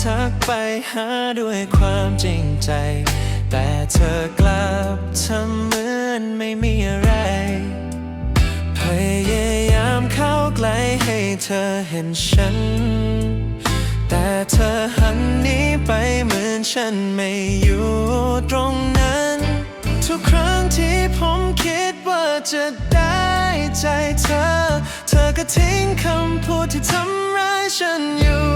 ทักไปหาด้วยความจริงใจ แต่เธอกลับทำเหมือนไม่มีอะไร พยายามเข้าใกล้ให้เธอเห็นฉัน แต่เธอหันหนี้ไปเหมือนฉันไม่อยู่ตรงนั้น ทุกครั้งที่ผมคิดว่าจะได้ใจเธอ เธอก็ทิ้งคำพูดที่ทำร้ายฉันอยู่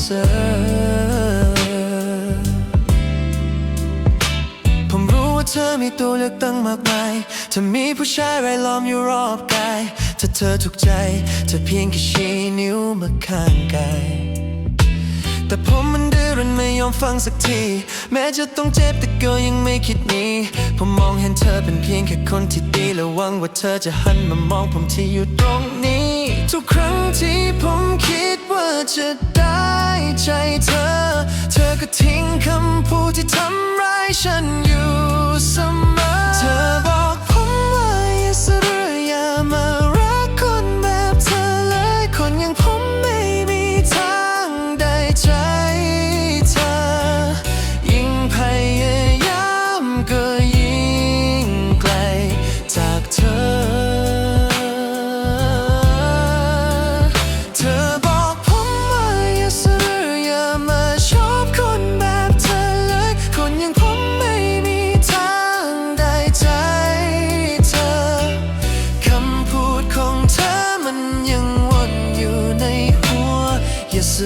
เสือผมรู้ว่าเธอมีตัวเลือกตั้งมากมายเธอมีผู้ชายรายล้อมอยู่รอบกาย ถ้าเธอถูกใจเธอเพียงแค่ชี้นิ้วมาข้างกายแต่ผมมันดื้อรันไม่ยอมฟังสักที แม้จะต้องเจ็บแต่ก็ยังไม่คิดหนีผมมองเห็นเธอเป็นเพียงแค่คนที่ดี และหวังว่าเธอจะหันมามองผมที่อยู่ตรงนี้ ทุกครั้งที่ผมคิดว่าจะ ใจเธอ เธอก็ทิ้งคำพูดที่ทำร้ายฉันอยู่เสมอเธอ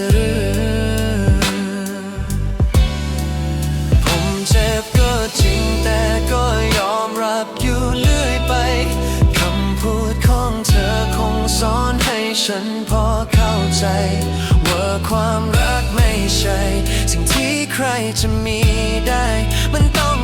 ื้อผมเจ็บก็จริงแต่ก็ยอมรับอยู่เรื่อยไป คำพูดของเธอคงสอนให้ฉันพอเข้าใจ ว่าความรักไม่ใช่ สิ่งที่ใครจะมีได้ มันต้อง